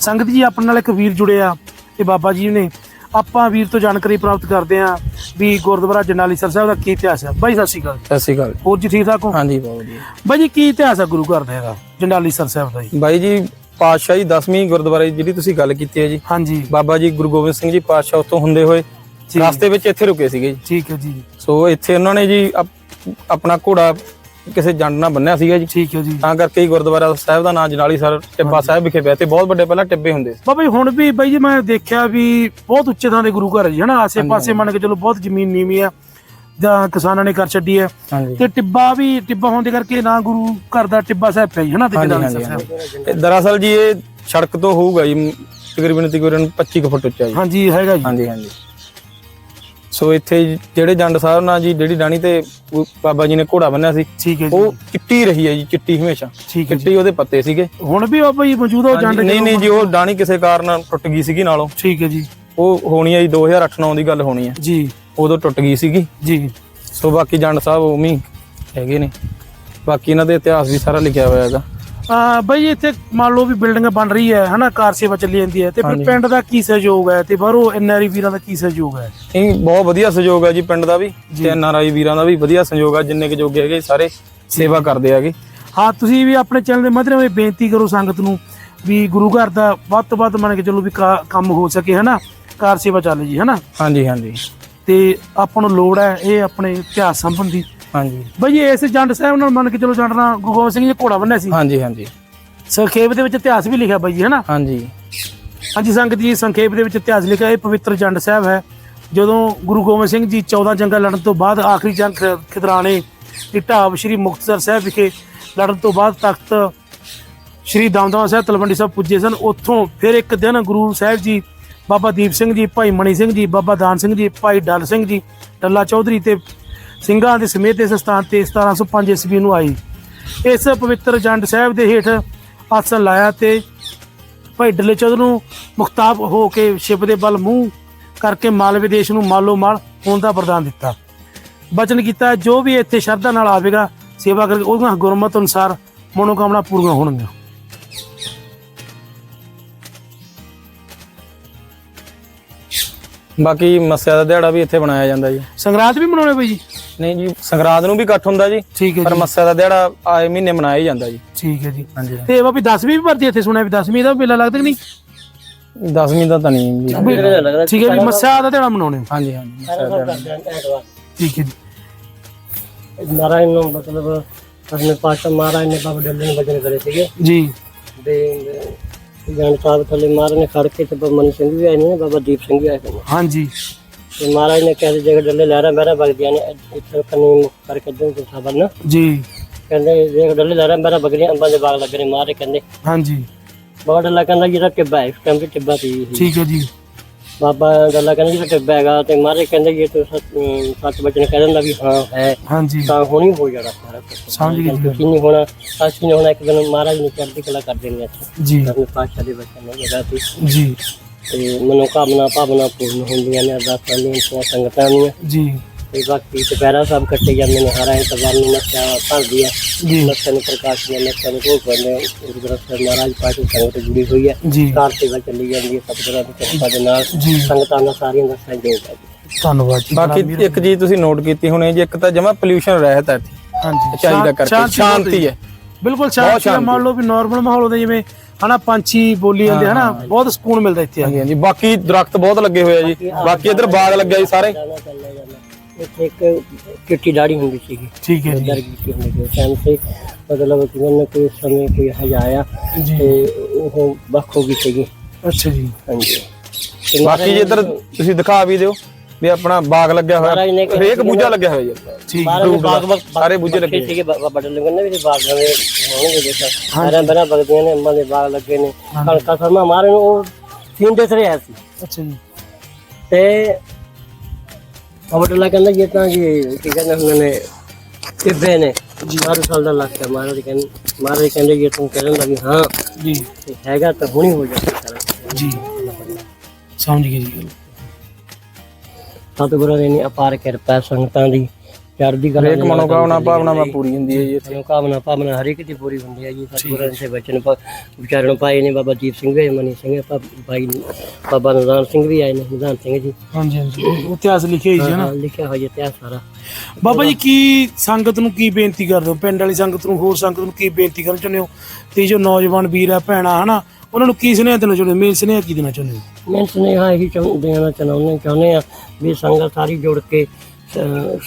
ਸੰਗਤ ਜੀ ਆਪਣੇ ਨਾਲ ਇੱਕ ਵੀਰ ਜੁੜਿਆ ਤੇ ਬਾਬਾ ਜੀ ਨੇ। ਆਪਾਂ ਵੀਰ ਤੋਂ ਜਾਣਕਾਰੀ ਪ੍ਰਾਪਤ ਕਰਦੇ ਹਾਂ ਵੀ ਗੁਰਦੁਆਰਾ ਜਨਾਲੀਸਰ ਸਾਹਿਬ ਦਾ ਕੀ ਇਤਿਹਾਸ ਹੈ। ਬਾਈ ਸਤਿ ਸ਼੍ਰੀ ਅਕਾਲ ਸਤਿ ਸ਼੍ਰੀ ਅਕਾਲ ਹੋਰ ਜੀ ਠੀਕ ਠਾਕ ਹੋ? ਹਾਂਜੀ ਬਹੁਤ ਵਧੀਆ। ਬਾਈ ਜੀ ਕੀ ਇਤਿਹਾਸ ਹੈ ਗੁਰੂ ਘਰ ਦਾ ਇਹਦਾ ਜਨਾਲੀਸਰ ਸਾਹਿਬ ਦਾ ਜੀ? ਬਾਈ ਜੀ ਪਾਤਸ਼ਾਹ ਜੀ 10ਵੀਂ ਗੁਰਦੁਆਰੇ ਜਿਹੜੀ ਤੁਸੀਂ ਗੱਲ ਕੀਤੀ ਹੈ ਜੀ। ਹਾਂਜੀ। ਬਾਬਾ ਜੀ ਗੁਰੂ ਗੋਬਿੰਦ ਸਿੰਘ ਜੀ ਪਾਤਸ਼ਾਹ ਉੱਥੋਂ ਹੁੰਦੇ ਹੋਏ। ਰਸਤੇ ਵਿੱਚ ਇੱਥੇ ਰੁਕੇ ਸੀਗੇ ਜੀ। ਠੀਕ ਹੈ ਜੀ। ਸੋ ਇੱਥੇ ਉਹਨਾਂ ਨੇ ਜੀ ਆਪਣਾ ਘੋੜਾ ਕਿਸੇ ਜੰਡ ਨਾਲ ਬੰਨਿਆ ਸੀਗਾ ਜੀ। ਠੀਕ ਹੈ ਜੀ। ਤਾਂ ਕਰਕੇ ਹੀ ਗੁਰਦੁਆਰਾ ਸਾਹਿਬ ਦਾ ਨਾਮ ਜਨਾਲੀ ਸਰ ਟਿੱਬਾ ਸਾਹਿਬ ਵਿਖੇ ਪਿਆ। ਤੇ ਬਹੁਤ ਵੱਡੇ ਪਹਿਲਾਂ ਟਿੱਬੇ ਹੁੰਦੇ ਸੀ। ਬਾਬਾ ਜੀ ਹੁਣ ਵੀ ਬਾਈ ਜੀ ਮੈਂ ਦੇਖਿਆ ਵੀ ਬਹੁਤ ਉੱਚੇ ਥਾਂ ਦੇ ਗੁਰੂ ਘਰ ਜੀ ਹਨਾ? ਆਸੇ ਪਾਸੇ ਮੰਨ ਕੇ ਚਲੋ ਬਹੁਤ ਜ਼ਮੀਨ ਨੀਵੀਂ ਆ ਜਾਂ ਕਿਸਾਨਾਂ ਨੇ ਕਰ ਛੱਡੀ ਹੈ ਤੇ ਟਿੱਬਾ ਵੀ ਟਿੱਬਾ ਹੋਣ ਦੇ ਕਰਕੇ ਨਾ ਗੁਰੂ ਘਰ ਦਾ ਟਿੱਬਾ ਸਾਹਿਬ ਪਿਆ ਜੀ ਹਨਾ? ਤੇ ਹਾਂਜੀ, ਸਾਹਿਬ ਇਹ ਦਰਅਸਲ ਜੀ ਇਹ ਸੜਕ ਤੋਂ ਹੋਊਗਾ ਜੀ ਤਕਰੀਬਨ ਤਕਰੀਬਨ 25 ਕੁ ਫੁੱਟ ਉੱਚਾ ਜੀ। ਹਾਂਜੀ ਹੈਗਾ ਜੀ। ਹਾਂਜੀ ਹਾਂਜੀ। ਸੋ ਇੱਥੇ ਜਿਹੜੇ ਜੰਡ ਸਾਹਿਬ ਨਾਲ ਜੀ ਜਿਹੜੀ ਡਾਣੀ ਤੇ ਉਹ ਬਾਬਾ ਜੀ ਨੇ ਘੋੜਾ ਬੰਨਿਆ ਸੀ ਠੀਕ ਹੈ ਜੀ। ਉਹ ਚਿੱਟੀ ਰਹੀ ਹੈ ਜੀ ਚਿੱਟੀ ਹਮੇਸ਼ਾ। ਠੀਕ ਹੈ ਜੀ। ਚਿੱਟੀ ਉਹਦੇ ਪੱਤੇ ਸੀਗੇ। ਹੁਣ ਵੀ ਬਾਬਾ ਜੀ ਮੌਜੂਦ ਹੋ ਜੰਡ ਨਹੀਂ ਨਹੀਂ ਜੀ ਉਹ ਡਾਣੀ ਕਿਸੇ ਕਾਰਨ ਟੁੱਟ ਗਈ ਸੀਗੀ ਨਾਲੋਂ। ਠੀਕ ਹੈ ਜੀ। ਉਹ ਹੋਣੀ ਹੈ ਜੀ 2008-9 ਦੀ ਗੱਲ ਹੋਣੀ ਹੈ। ਜੀ। ਉਦੋਂ ਟੁੱਟ ਗਈ ਸੀਗੀ। ਜੀ। ਸੋ ਬਾਕੀ ਜੰਡ ਸਾਹਿਬ ਉਵੇਂ ਹੀ ਹੈਗੇ ਨੇ। ਬਾਕੀ ਇਹਨਾਂ ਦੇ ਇਤਿਹਾਸ ਵੀ ਸਾਰਾ ਲਿਖਿਆ ਹੋਇਆ ਹੈਗਾ। ਆ ਬਈ ਇੱਥੇ ਮੰਨ ਲਓ ਵੀ ਬਿਲਡਿੰਗ ਬਣ ਰਹੀ ਹੈ ਹਨਾ ਕਾਰ ਸੇਵਾ ਚੱਲੀ ਜਾਂਦੀ ਹੈ ਤੇ ਫਿਰ। ਪਿੰਡ ਦਾ ਕੀ ਸਹਿਯੋਗ ਹੈ ਤੇ ਬਾਹਰੋਂ ਐਨਆਰਈ ਵੀਰਾਂ ਦਾ ਕੀ ਸਹਿਯੋਗ ਹੈ? ਇਹ ਬਹੁਤ ਵਧੀਆ ਸਹਿਯੋਗ ਹੈ ਜੀ ਪਿੰਡ ਦਾ ਵੀ ਤੇ ਐਨਆਰਆਈ ਵੀਰਾਂ ਦਾ ਵੀ ਵਧੀਆ ਸਹਿਯੋਗ ਹੈ ਜਿੰਨੇ ਕੁ ਜੋਗੇ ਹੈਗੇ ਸਾਰੇ ਸੇਵਾ ਕਰਦੇ ਹੈਗੇ। ਹਾਂ ਤੁਸੀਂ ਵੀ ਆਪਣੇ ਚੈਨਲ ਦੇ ਮਾਧਿਅਮ ਨਾਲ ਬੇਨਤੀ ਕਰੋ ਸੰਗਤ ਨੂੰ ਵੀ ਗੁਰੂ ਘਰ ਦਾ ਵੱਧ ਤੋਂ ਵੱਧ ਮੰਨ ਕੇ ਚੱਲੋ ਵੀ ਕੰਮ ਹੋ ਸਕੇ ਹਨਾ ਕਾਰ ਸੇਵਾ ਚੱਲ ਜੀ ਹਨਾ। ਹਾਂਜੀ ਹਾਂਜੀ। ਤੇ ਆਪਾਂ ਨੂੰ ਲੋੜ ਹੈ ਇਹ ਆਪਣੇ ਇਤਿਹਾਸ ਸੰਬੰਧੀ ਹਾਂਜੀ। ਬਈ ਇਸ ਜੰਡ ਸਾਹਿਬ ਨਾਲ ਮੰਨ ਕੇ ਚੱਲੋ ਜੰਡ ਨਾਲ ਗੁਰੂ ਗੋਬਿੰਦ ਸਿੰਘ ਜੀ ਘੋੜਾ ਬੰਨਿਆ ਸੀ। ਹਾਂਜੀ ਹਾਂਜੀ। ਸੰਖੇਪ ਦੇ ਵਿੱਚ ਇਤਿਹਾਸ ਵੀ ਲਿਖਿਆ ਬਾਈ ਜੀ ਹਨਾ? ਹਾਂਜੀ। ਹਾਂਜੀ ਸੰਗਤ ਜੀ ਸੰਖੇਪ ਦੇ ਵਿੱਚ ਇਤਿਹਾਸ ਲਿਖਿਆ। ਇਹ ਪਵਿੱਤਰ ਜੰਡ ਸਾਹਿਬ ਹੈ। ਜਦੋਂ ਗੁਰੂ ਗੋਬਿੰਦ ਸਿੰਘ ਜੀ 14 ਜੰਗਾਂ ਲੜਨ ਤੋਂ ਬਾਅਦ ਆਖਰੀ ਜੰਗ ਖਿਦਰਾਣੇ ਦੀ ਢਾਬ ਸ੍ਰੀ ਮੁਕਤਸਰ ਸਾਹਿਬ ਵਿਖੇ ਲੜਨ ਤੋਂ ਬਾਅਦ ਤਖਤ ਸ੍ਰੀ ਦਮਦਮਾ ਸਾਹਿਬ ਤਲਵੰਡੀ ਸਾਹਿਬ ਪੁੱਜੇ ਸਨ। ਉੱਥੋਂ ਫਿਰ ਇੱਕ ਦਿਨ ਗੁਰੂ ਸਾਹਿਬ ਜੀ ਬਾਬਾ ਦੀਪ ਸਿੰਘ ਜੀ ਭਾਈ ਮਣੀ ਸਿੰਘ ਜੀ ਬਾਬਾ ਦਾਨ ਸਿੰਘ ਜੀ ਭਾਈ ਡਲ ਸਿੰਘ ਜੀ ਟੱਲਾ ਚੌਧਰੀ ਤੇ ਸਿੰਘਾਂ ਦੇ ਸਮੇਤ ਇਸ ਸਥਾਨ ਤੇ 1705 ਈਸਵੀ ਨੂੰ ਆਈ। ਇਸ ਪਵਿੱਤਰ ਜੰਡ ਸਾਹਿਬ ਦੇ ਹੇਠ ਆਸਣ ਲਾਇਆ ਤੇ ਭਾਈ ਡੱਲੇ ਚੌਧਰੀ ਨੂੰ ਮੁਖਤਾਬ ਹੋ ਕੇ ਸ਼ਿਵ ਦੇ ਬਲ ਮੂੰਹ ਕਰਕੇ ਮਾਲਵੇ ਦੇਸ਼ ਨੂੰ ਮਾਲੋ ਮਾਲ ਹੋਣ ਦਾ ਵਰਦਾਨ ਦਿੱਤਾ। ਬਚਨ ਕੀਤਾ ਜੋ ਵੀ ਇੱਥੇ ਸ਼ਰਧਾ ਨਾਲ ਆਵੇਗਾ ਸੇਵਾ ਕਰਕੇ ਉਹਦੀਆਂ ਗੁਰਮਤ ਅਨੁਸਾਰ ਮਨੋਕਾਮਨਾ ਪੂਰੀਆਂ ਹੋਣਗੀਆਂ। ਬਾਕੀ ਮੱਸਿਆ ਦਾ ਦਿਹਾੜਾ ਵੀ ਇੱਥੇ ਬਣਾਇਆ ਜਾਂਦਾ ਜੀ। ਸੰਗਰਾਂਦ ਵੀ ਮਨਾਉਣੇ ਬਈ ਜੀ? ਨਹੀਂ ਜੀ ਸੰਗਰਾਂਦ ਨੂੰ ਵੀ ਇਕੱਠ ਹੁੰਦਾ ਜੀ ਠੀਕ ਹੈ ਪਰ ਜੀ। ਮੱਸਿਆ ਦਾ ਦਿਹਾੜਾ ਆਏ ਮਹੀਨੇ ਮਨਾਇਆ ਹੀ ਜਾਂਦਾ ਜੀ। ਠੀਕ ਹੈ ਜੀ। ਹਾਂਜੀ। ਤੇ ਬਾਬੀ 10ਵੀਂ ਵੀ ਭਰਦੀ ਇੱਥੇ ਸੁਣਿਆ ਵੀ 10ਵੀਂ ਦਾ ਮੇਲਾ ਲੱਗਦਾ ਕਿ ਨਹੀਂ? 10ਵੀਂ ਦਾ ਤਾਂ ਨਹੀਂ ਜੀ। ਵੀ- ਠੀਕ ਹੈ ਵੀ ਮੱਸਿਆ ਦਾ ਦਿਹਾੜਾ ਮਨਾਉਣੇ ਹੋ। ਹਾਂਜੀ ਹਾਂਜੀ ਮੱਸਿਆ ਦਾ ਦਿਹਾੜਾ। ਠੀਕ ਹੈ ਜੀ। ਮਹਾਰਾਜ ਨੂੰ ਮਤਲਬ ਆਪਣੇ ਪਾਸ਼ਾ ਮਹਾਰਾਜ ਨੇ ਬਾਬਾ ਡੱਲੇ ਨੂੰ ਵਜਨ ਕਰੇ ਸੀਗੇ। ਜੀ। ਦੇ ਜਾਨ ਸਾਹਿਬ ਥੱਲੇ ਮਹਾਰਾਜ ਨੇ ਖੜ ਕੇ ਤੇ ਬਾਬਾ ਮਨੀ ਸਿੰਘ ਵੀ ਆਏ ਨੇ ਬਾਬਾ ਦੀਪ ਸਿੰਘ ਵੀ ਆਏ ਨੇ। ਹਾਂਜੀ। ਤੇ ਮਹਾਰਾਜ ਨੇ ਕਹਿੰਦੇ ਜੇਕਰ ਡੱਲੇ ਲਹਿਰਾ ਮਹਿਰਾ ਵਗਦੀਆਂ ਨੇ ਇੱਥੇ ਕੰਨੀ ਕਰਕੇ ਦੋ ਤੇ ਸਬਨ ਜੀ। ਕਹਿੰਦੇ ਜੇਕਰ ਡੱਲੇ ਲਹਿਰਾ ਮਹਿਰਾ ਵਗਦੀਆਂ ਅੰਬਾਂ ਦੇ ਬਾਗ ਲੱਗ ਰਹੇ ਮਹਾਰਾਜ ਕਹਿੰਦੇ। ਹਾਂਜੀ। ਬਾਬਾ ਡੱਲਾ ਕਹਿੰਦਾ ਜਿਹੜਾ ਟਿੱਬਾ ਹੈ ਇਸ ਟਾਈਮ ਤੇ ਟਿੱਬਾ ਸੀ। ਇਹ। ਠੀਕ ਹੈ ਜੀ। ਬਾਬਾ ਡੱਲਾ ਕਹਿੰਦਾ ਜਿਹੜਾ ਟਿੱਬਾ ਹੈਗਾ ਤੇ ਮਹਾਰਾਜ ਕਹਿੰਦੇ ਜੇ ਤੂੰ ਸੱਚ ਸੱਚ ਬਚਨ ਕਹਿ ਦਿੰਦਾ ਵੀ ਹਾਂ ਹੈ। ਹਾਂਜੀ। ਤਾਂ ਹੁਣੀ ਹੋ ਜਾਣਾ ਸਾਰਾ ਕੁਛ। ਸਮਝ ਗਏ ਜੀ। ਤੁਸੀਂ ਨਹੀਂ ਹੋਣਾ ਅਸੀਂ ਨਹੀਂ ਹੋਣਾ ਇੱਕ ਦਿਨ ਮਹਾਰਾਜ ਨੂੰ ਚੜ੍ਹਦੀ ਕਲਾ ਕਰ ਦੇਣੀ ਇੱਥੇ ਜੀ। ਆਪਣੇ ਪਾਤਸ਼ਾਹ ਦੇ ਬੱਚਿਆਂ ਨੂੰ ਜਗ੍ਹਾ ਤੇ ਜੀ। ਤੇ ਮਨੋਕਾਮਨਾ ਭਾਵਨਾ ਪੂਰਨ ਹੁੰਦੀਆਂ ਨੇ ਅਰਦਾਸਾਂ ਦੀਆਂ ਸੰਗਤਾਂ ਦੀਆਂ। ਜੀ। ਤੇ ਬਾਕੀ ਸਾਹਿਬ ਕੱਟੇ ਜਾਂਦੇ ਨੇ ਹਰ ਐਤਵਾਰ ਨੂੰ ਨਸ਼ਾ ਭਰਦੀ ਹੈ ਜੀ। ਨਸ਼ਾ ਨੂੰ ਪ੍ਰਕਾਸ਼ ਨੇ ਨਸ਼ਾ ਨੂੰ ਭੋਗ ਬੰਦੇ ਗੁਰੂ ਗ੍ਰੰਥ ਸਾਹਿਬ ਮਹਾਰਾਜ ਪਾਠੀ ਸੰਗਤ ਜੁੜੀ ਹੋਈ ਹੈ ਜੀ। ਕਾਰ ਸੇਵਾ ਚੱਲੀ ਜਾਂਦੀ ਹੈ ਸਤਿਗੁਰਾਂ ਦੀ ਕਿਰਪਾ ਦੇ ਨਾਲ। ਜੀ। ਸੰਗਤਾਂ ਦਾ ਸਾਰੀਆਂ ਦਾ ਸਹਿਯੋਗ ਹੈ ਜੀ ਧੰਨਵਾਦ ਜੀ। ਬਾਕੀ ਇੱਕ ਚੀਜ਼ ਤੁਸੀਂ ਨੋਟ ਕੀਤੀ ਹੋਣੀ ਜੀ ਇੱਕ ਤਾਂ ਜਮਾ ਪੋਲਿਊਸ਼ਨ ਰਹਿਤ ਹੈ ਇੱਥੇ। ਹਾਂਜੀ। ਉਚਾਈ ਦਾ ਕਰਕੇ ਸ਼ਾਂਤੀ ਹੈ। ਬਿਲਕੁਲ ਸ਼ਾਂਤੀ ਹੈ। ਸ਼ਾਂਤੀ ਮੰਨ ਲਓ ਵੀ ਨਾਰਮਲ ਮਾਹੌਲ ਹੁੰਦਾ ਜਿਵੇਂ ਹਨਾ ਪੰਛੀ ਬੋਲੀ ਜਾਂਦੇ ਹਨਾ ਬਹੁਤ ਸਕੂਨ ਮਿਲਦਾ ਇੱਥੇ ਆ। ਕੇ ਹਾਂਜੀ ਹਾਂਜੀ। ਬਾਕੀ ਦਰਖਤ ਬਹੁਤ ਲੱਗੇ ਹੋਏ ਆ ਜੀ। ਬਾਕੀ ਇੱਧਰ ਬਾਗ ਲੱਗਿਆ ਜੀ ਸਾਰੇ। ਇੱਥੇ ਇੱਕ ਚਿੱਟੀ ਦਾੜੀ ਹੁੰਦੀ ਸੀਗੀ। ਠੀਕ ਹੈ ਜੀ। ਕੀਤੀ ਹੁੰਦੀ ਸੀ। ਟਾਈਮ ਤੇ ਮਤਲਬ ਕਿ ਉਹਨੇ ਕੋਈ ਸਮੇਂ ਕੋਈ ਹਜਾਇਆ ਜੀ। ਤੇ ਉਹ ਵੱਖ ਹੋ ਗਈ ਸੀਗੀ। ਅੱਛਾ ਜੀ। ਹਾਂਜੀ। ਤੇ ਬਾਕੀ ਜੀ ਇੱਧਰ ਤੁਸੀਂ ਦਿਖਾ ਵੀ ਦਿਓ। ਵੀ ਆਪਣਾ ਬਾਗ ਲੱਗਿਆ ਮਹਾਰਾਜ ਨੇ ਹੋਇਆ ਕਿਹਾ ਹਰੇਕ ਬੂਝਾ ਲੱਗਿਆ ਹੋਇਆ ਜੀ। ਠੀਕ ਮਹਾਰਾਜ ਦੇ ਬਾਗ ਬਾਗ ਸਾਰੇ ਬੂਝੇ ਲੱਗੇ ਲੱਗੇ ਸੀਗੇ ਬਾਬਾ ਡੱਲੇ ਕਹਿੰਦੇ ਵੀ ਬਾਗ ਨਵੇਂ ਹੋਣਗੇ ਦੇਖਾ ਸਾਰਿਆਂ ਬਣਾ ਬਗਦੀਆਂ ਨੇ ਅੰਬਾਂ ਦੇ ਬਾਗ ਲੱਗੇ ਨੇ ਕਣਕਾਂ ਸਰਮਾ ਮਾਰੇ ਨੂੰ ਉਹ ਸੀਨ ਦੇ ਰਿਹਾ ਸੀ। ਅੱਛਾ ਜੀ। ਤੇ ਬਾਬਾ ਡੱਲਾ ਕਹਿੰਦਾ ਇਹ ਤਾਂ ਜੀ ਕੀ ਕਹਿੰਦੇ ਹੁੰਦੇ ਨੇ ਟਿੱਬੇ ਨੇ। ਮਾਰੂ ਸਾਲ ਦਾ ਲੱਗ ਮਹਾਰਾਜ ਕਹਿੰਦੇ ਮਹਾਰਾਜ ਕਹਿੰਦੇ ਜੇ ਤੂੰ ਕਹਿੰਦਾ ਵੀ ਹਾਂ। ਜੀ। ਹੈਗਾ ਤਾਂ ਹੁਣੀ ਹੋ ਸਾਰਾ। ਜੀ। ਸਮਝ ਗਏ ਜੀ। ਸਤਿਗੁਰਾਂ ਦੀ ਇੰਨੀ ਅਪਾਰ ਕਿਰਪਾ ਹੈ ਸੰਗਤਾਂ ਦੀ ਚੜ੍ਹਦੀ ਕਲਾ ਹਰੇਕ ਮਨੋਕਾਮਨਾ ਭਾਵਨਾਵਾਂ ਪੂਰੀ ਹੁੰਦੀ ਹੈ ਜੀ ਇੱਥੇ। ਮਨੋਕਾਮਨਾ ਭਾਵਨਾ ਹਰ ਇੱਕ ਦੀ ਪੂਰੀ ਹੁੰਦੀ ਹੈ ਜੀ ਸਤਿਗੁਰਾਂ ਦੇ ਬਚਨ ਪ- ਵਿਚਾਰਨ ਪਾਏ ਨੇ ਬਾਬਾ ਦੀਪ ਸਿੰਘ ਵੀ ਮਨੀ ਸਿੰਘ ਭਾ- ਭਾਈ ਬਾਬਾ ਨਿਦਾਨ ਸਿੰਘ ਵੀ ਆਏ ਨੇ ਨਿਦਾਨ ਸਿੰਘ ਜੀ। ਹਾਂਜੀ ਹਾਂਜੀ। ਇਤਿਹਾਸ ਲਿਖਿਆ ਹੀ ਜੀ ਹਨਾ ਹਾਂ, ਲਿਖਿਆ ਹੋਇਆ ਇਤਿਹਾਸ ਸਾਰਾ। ਬਾਬਾ ਜੀ ਕੀ ਸੰਗਤ ਨੂੰ ਕੀ ਬੇਨਤੀ ਕਰਦੇ ਹੋ? ਪਿੰਡ ਵਾਲੀ ਸੰਗਤ ਨੂੰ ਹੋਰ ਸੰਗਤ ਨੂੰ ਕੀ ਬੇਨਤੀ ਕਰਨਾ ਚਾਹੁੰਦੇ ਹੋ? ਤੇ ਜੋ ਨੌਜਵਾਨ ਵੀਰ ਆ ਭੈਣਾ ਹਨਾ ਉਹਨਾਂ ਨੂੰ ਕੀ ਸੁਨੇਹਾ ਦੇਣਾ ਚਾਹੁੰਦੇ ਮੇਨ ਸੁਨੇਹਾ ਕੀ ਦੇਣਾ ਚਾਹੁੰਦੇ ਹੋ? ਮੈਂ ਸੁਨੇਹਾ ਇਹੀ ਚਾਹੁੰ- ਦੇਣਾ ਚਾਹੁੰਦੇ ਚਾਹੁੰਦੇ ਆ ਵੀ ਸੰਗਤ ਸਾਰੀ ਜੁੜ ਕੇ ਸ-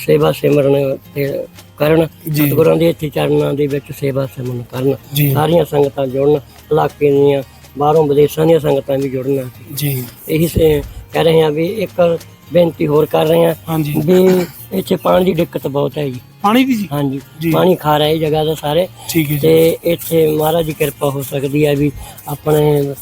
ਸੇਵਾ ਸਿਮਰਨ ਤੇ ਕਰਨ ਜੀ। ਸਤਿਗੁਰਾਂ ਦੇ ਇੱਥੇ ਚਰਨਾਂ ਦੇ ਵਿੱਚ ਸੇਵਾ ਸਿਮਰਨ ਕਰਨ ਜੀ। ਸਾਰੀਆਂ ਸੰਗਤਾਂ ਜੁੜਨ ਇਲਾਕੇ ਦੀਆਂ ਬਾਹਰੋਂ ਵਿਦੇਸ਼ਾਂ ਦੀਆਂ ਸੰਗਤਾਂ ਵੀ ਜੁੜਨ ਜੀ। ਇਹੀ ਸੇ- ਕਹਿ ਰਹੇ ਹਾਂ ਵੀ ਇੱਕ ਬੇਨਤੀ ਹੋਰ ਕਰ ਰਹੇ ਹਾਂ ਹਾਂਜੀ। ਵੀ ਇੱਥੇ ਪਾਣੀ ਦੀ ਦਿੱਕਤ ਬਹੁਤ ਹੈ ਜੀ। ਪਾਣੀ ਦੀ ਜੀ? ਹਾਂਜੀ ਜੀ। ਪਾਣੀ ਖਾ ਰਿਹਾ ਇਹ ਜਗ੍ਹਾ ਦਾ ਸਾਰੇ। ਠੀਕ ਹੈ ਜੀ। ਤੇ ਇੱਥੇ ਮਹਾਰਾਜ ਦੀ ਕਿਰਪਾ ਹੋ ਸਕਦੀ ਹੈ ਵੀ ਆਪਣੇ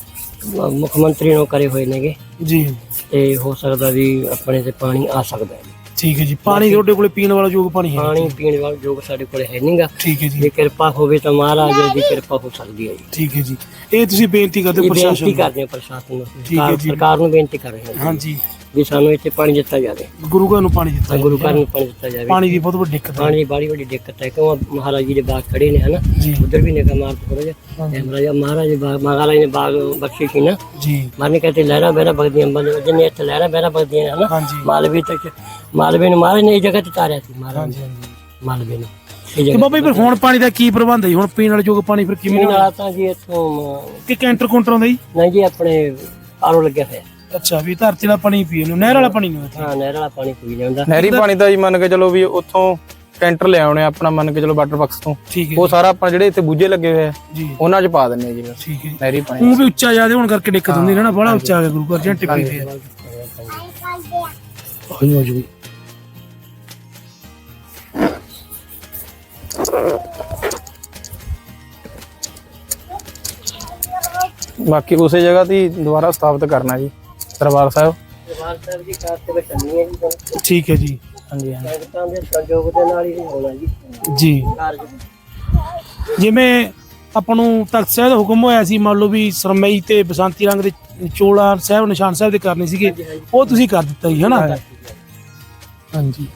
ਮੁੱਖ ਮੰਤਰੀ ਨੂੰ ਕਰੇ ਹੋਏ ਨੇਗੇ। ਜੀ। ਤੇ ਹੋ ਸਕਦਾ ਵੀ ਆਪਣੇ ਤੇ ਪਾਣੀ ਆ ਸਕਦਾ ਹੈ। ਠੀਕ ਹੈ ਜੀ। ਪਾਣੀ ਤੁਹਾਡੇ ਕੋਲੇ ਪੀਣ ਵਾਲਾ ਯੋਗ ਪਾਣੀ ਹੈ? ਪਾਣੀ ਪੀਣ ਵਾਲਾ ਯੋਗ ਸਾਡੇ ਕੋਲ ਹੈ ਨਹੀਂਗਾ ਠੀਕ ਹੈ ਜੀ। ਜੇ ਕਿਰਪਾ ਹੋਵੇ ਤਾਂ ਮਹਾਰਾਜ ਦੀ ਕਿਰਪਾ ਹੋ ਸਕਦੀ ਹੈ ਜੀ। ਠੀਕ ਹੈ ਜੀ। ਇਹ ਤੁਸੀਂ ਬੇਨਤੀ ਕਰਦੇ ਇਹ ਬੇਨਤੀ ਪ੍ਰਸ਼ਾਸਨ ਨੂੰ? ਕਰਦੇ ਹਾਂ ਪ੍ਰਸ਼ਾਸਨ ਨੂੰ। ਠੀਕ ਹੈ ਸਰਕਾਰ- ਜੀ। ਸਰਕਾਰ ਨੂੰ ਬੇਨਤੀ ਕਰ ਰਹੇ ਹਾਂ ਹਾਂਜੀ। ਵੀ ਸਾਨੂੰ ਇੱਥੇ ਪਾਣੀ ਦਿੱਤਾ ਜਾਵੇ। ਗੁਰੂ ਘਰ ਨੂੰ ਪਾਣੀ ਦਿੱਤਾ ਗੁਰੂ। ਘਰ ਨੂੰ ਪਾਣੀ ਦਿੱਤਾ ਜਾਵੇ। ਪਾਣੀ ਦੀ ਬਹੁਤ ਵੱਡੀ ਦਿੱਕਤ ਹੈ। ਪਾਣੀ ਦੀ ਬੜੀ ਵੱਡੀ ਦਿੱਕਤ ਹੈ। ਕਿਉਂ? ਮਹਾਰਾਜ ਜੀ ਦੇ ਬਾਗ ਖੜੇ ਨੇ ਹਨਾ? ਜੀ। ਉਧਰ ਵੀ ਨਿਕਾ ਮਾਰ ਥੋੜਾ ਜਿਹਾ ਤੇ ਮਹਾਰਾਜ ਮਹਾਰਾਜ ਦੇ ਬਾਗ ਮਹਾਰਾਜ ਨੇ ਬਾਗ ਬਖਸ਼ੀ ਸੀ ਨਾ। ਜੀ। ਮਾਨੇ ਕਹਿੰਦੇ ਲਹਿਰਾਂ ਬਹਿਰਾਂ ਬਗਦੀਆਂ ਬੰਦੇ ਜਿੰਨੇ ਇੱਥੇ ਲਹਿਰਾਂ ਬਹਿਰਾਂ ਬਗਦੀਆਂ ਨੇ ਹਨਾ? ਹਾਂਜੀ। ਮਾਲਵੇ ਤੱਕ ਮਾਲਵੇ ਨੂੰ ਮਹਾਰਾਜ ਨੇ ਇਹ ਜਗ੍ਹਾ ਤੇ ਤਾਰਿਆ ਸੀ ਮਹਾਰਾਜ ਹਾਂਜੀ ਨੇ। ਹਾਂਜੀ। ਮਾਲਵੇ ਨੂੰ। ਇਹ ਤੇ ਜਗ੍ਹਾ ਬਾਬਾ ਜੀ ਫਿਰ ਹੁਣ ਪਾਣੀ ਦਾ ਕੀ ਪ੍ਰਬੰਧ ਹੈ ਜੀ? ਹੁਣ ਪੀਣ ਵਾਲੇ ਯੋਗ ਪਾਣੀ ਫਿਰ ਕਿਵੇਂ ਪੀਣ ਵਾਲਾ ਤਾਂ ਜੀ ਇੱਥੋਂ ਅਮ, ਕਿ ਕੈਂਟਰ ਕਾਊਂਟਰ ਆਉਂਦਾ ਜੀ? ਨਹੀਂ ਜੀ ਆਪਣੇ ਆਰੋ ਲੱਗਿਆ ਹੋਇਆ। ਅੱਛਾ ਵੀ ਧਰਤੀ ਦਾ ਪਾਣੀ ਪੀਣ ਨੂੰ ਨਹਿਰ ਵਾਲਾ ਪਾਣੀ ਨਹੀਂ ਹਾਂ ਨਹਿਰ ਵਾਲਾ ਪਾਣੀ ਪੀ ਜਾਂਦਾ ਨਹਿਰੀ ਪਾਣੀ ਦਾ ਜੀ ਮੰਨ ਕੇ ਚਲੋ ਵੀ ਉੱਥੋਂ ਕੈਂਟਰ ਲੈ ਆਉਣੇ ਆਪਣਾ ਮੰਨ ਕੇ ਚਲੋ ਵਾਟਰ ਬਾਕਸ ਤੋਂ। ਠੀਕ ਹੈ ਉਹ ਸਾਰਾ ਆਪਾਂ ਜਿਹੜੇ ਇੱਥੇ ਬੂਝੇ ਲੱਗੇ ਹੋਏ ਆ ਜੀ। ਉਹਨਾਂ 'ਚ ਪਾ ਦਿੰਨੇ ਜੀ ਬਸ ਠੀਕ ਹੈ ਜੀ। ਨਹਿਰੀ ਪਾਣੀ ਉਹ ਵੀ ਉੱਚਾ ਜ਼ਿਆਦਾ ਹੋਣ ਕਰਕੇ ਦਿੱਕਤ ਹੁੰਦੀ ਹੈ ਨਾ ਬੜਾ ਉੱਚਾ ਆ ਗਿਆ ਗੁਰੂ ਘਰ ਜਾਂ ਟਿੱਪੀ ਤੇ ਹੋਈ ਹੋ ਜੂਗੀ ਬਾਕੀ ਉਸੇ ਜਗ੍ਹਾ ਤੇ ਹੀ ਦੁਬਾਰਾ ਸਥਾਪਿਤ ਕਰਨਾ ਜੀ। ਦਰਬਾਰ ਸਾਹਿਬ। ਦਰਬਾਰ ਸਾਹਿਬ ਦੀ ਕਾਰ ਤੇ ਬਚਣੀ ਹੈ ਜੀ ਠੀਕ ਹੈ ਜੀ। ਹਾਂਜੀ ਹਾਂਜੀ। ਸੰਗਤਾਂ ਦੇ ਸੰਯੋਗ ਦੇ ਨਾਲ ਹੀ ਹੋਣਾ ਜੀ। ਜੀ। ਜਿਵੇਂ ਆਪਾਂ ਨੂੰ ਤਖਤ ਸਾਹਿਬ ਦਾ ਹੁਕਮ ਹੋਇਆ ਸੀ ਮੰਨ ਲਓ ਵੀ ਸਰਮਈ ਤੇ ਬਸੰਤੀ ਰੰਗ ਦੇ ਚੋਲਾ ਸਾਹਿਬ ਨਿਸ਼ਾਨ ਸਾਹਿਬ ਦੇ ਕਰਨੇ ਸੀਗੇ ਉਹ ਤੁਸੀਂ ਕਰ ਦਿੱਤਾ ਜੀ ਹਨਾ? ਹਾਂਜੀ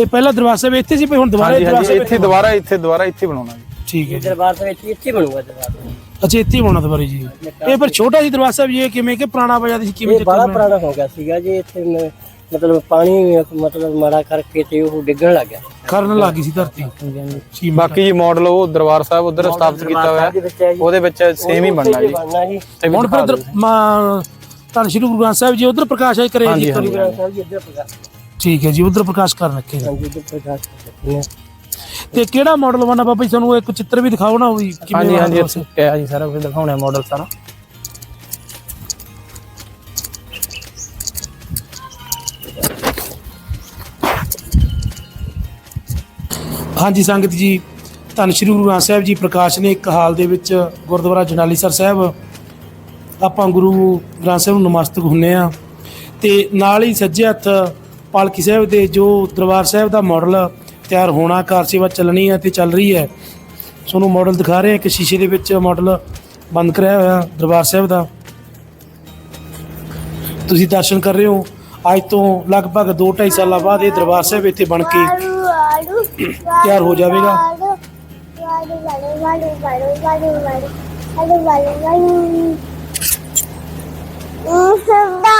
ਇਹ ਪਹਿਲਾ ਦਰਬਾਰ ਸਾਹਿਬ ਇੱਥੇ ਸੀ ਭਈ ਹੁਣ ਦੁਬਾਰਾ ਇੱਥੇ ਦੁਬਾਰਾ ਇੱਥੇ ਦੁਬਾਰਾ ਇੱਥੇ ਬਣਾਉਣਾ ਜੀ। ਠੀਕ ਹੈ ਜੀ। ਦਰਬਾਰ ਦੇ ਵਿੱਚ ਇੱਥੇ ਬਣੂਗਾ ਦਰਬਾਰ ਅੱਛਾ ਇੱਥੇ ਹੀ ਬਣਾਉਣਾ ਦੁਬਾਰਾ ਜੀ। ਇਹ ਪਰ ਛੋਟਾ ਸੀ ਦਰਬਾਰ ਸਾਹਿਬ ਜੀ ਇਹ ਕਿਵੇਂ ਕਿ ਪੁਰਾਣਾ ਵਜਾ ਸੀ ਕਿਵੇਂ ਇਹ ਬੜਾ ਪੁਰਾਣਾ ਹੋ ਗਿਆ ਸੀਗਾ ਜੀ ਇੱਥੇ ਮ- ਮਤਲਬ ਪਾਣੀ ਮਤਲਬ ਮਾੜਾ ਕਰਕੇ ਤੇ ਉਹ ਡਿੱਗਣ ਲੱਗ ਗਿਆ। ਕਰਨ ਲੱਗੀ ਸੀ ਧਰਤੀ। ਜੀ ਬਾਕੀ ਜੀ ਮਾਡਲ ਉਹ ਦਰਬਾਰ ਸਾਹਿਬ ਉਧਰ ਸਥਾਪਿਤ ਕੀਤਾ ਹੋਇਆ। ਹੈ ਉਹਦੇ ਵਿੱਚ ਸੇਮ ਹੀ ਬਣਨਾ ਜੀ। ਬਣਨਾ ਜੀ। ਤੇ ਵੀ ਹੁਣ ਫਿਰ ਧੰਨ ਸ਼੍ਰੀ ਗੁਰੂ ਗ੍ਰੰਥ ਸਾਹਿਬ ਜੀ ਉਧਰ ਪ੍ਰਕਾਸ਼ ਆਈ ਕਰੇ ਜੀ ਹਾਂਜੀ, ਕਰੀ। ਗੁਰੂ ਸਾਹਿਬ ਜੀ ਇੱਧਰ ਪ੍ਰਕਾਸ਼। ਠੀਕ ਹੈ ਜੀ ਉਧਰ ਪ੍ਰਕਾਸ਼ ਕਰਨ ਰੱਖੇ। ਹਾਂਜੀ ਇੱਧਰ ਪ੍ਰਕਾਸ਼ ਕਰਦੇ ਨੇ। ਤੇ ਕਿਹੜਾ ਮਾਡਲ ਬਣਾ ਬਾਬਾ ਜੀ? ਤੁਹਾਨੂੰ ਇੱਕ ਚਿੱਤਰ ਵੀ ਦਿਖਾਓ ਨਾ ਉਹ ਵੀ ਹਾਂਜੀ ਹਾਂਜੀ ਇੱਥੇ ਕਿਹਾ ਜੀ ਸਾਰਾ ਕੁਝ ਦਿਖਾਉਣਾ ਮਾਡਲ ਸਾਰਾ। ਹਾਂਜੀ ਸੰਗਤ ਜੀ ਧੰਨ ਸ਼੍ਰੀ ਗੁਰੂ ਗ੍ਰੰਥ ਸਾਹਿਬ ਜੀ ਪ੍ਰਕਾਸ਼ ਨੇ ਇੱਕ ਹਾਲ ਦੇ ਵਿੱਚ ਗੁਰਦੁਆਰਾ ਜਨਾਲੀਸਰ ਸਾਹਿਬ ਆਪਾਂ ਗੁਰੂ ਗ੍ਰੰਥ ਸਾਹਿਬ ਨੂੰ ਨਮਸਤਕ ਹੁੰਨੇ ਆ। ਤੇ ਨਾਲ ਹੀ ਸੱਜੇ ਹੱਥ ਪਾਲਕੀ ਸਾਹਿਬ ਦੇ ਜੋ ਦਰਬਾਰ ਸਾਹਿਬ ਦਾ ਮਾਡਲ ਤਿਆਰ ਹੋਣਾ ਕਾਰ ਸੇਵਾ ਚੱਲਣੀ ਹੈ ਤੇ ਚੱਲ ਰਹੀ ਹੈ। ਤੁਹਾਨੂੰ ਮਾਡਲ ਦਿਖਾ ਰਹੇ ਹਾਂ ਕਿ ਸ਼ੀਸ਼ੇ ਦੇ ਵਿੱਚ ਮਾਡਲ ਬੰਦ ਕਰਿਆ ਹੋਇਆ ਦਰਬਾਰ ਸਾਹਿਬ ਦਾ। ਤੁਸੀਂ ਦਰਸ਼ਨ ਕਰ ਰਹੇ ਹੋ। ਅੱਜ ਤੋਂ ਲਗਭਗ 2-2.5 ਸਾਲਾਂ ਬਾਅਦ ਇਹ ਦਰਬਾਰ ਸਾਹਿਬ ਇੱਥੇ ਬਣ ਕੇ ਤਿਆਰ ਹੋ ਜਾਵੇਗਾ। ਉਸ ਦਾ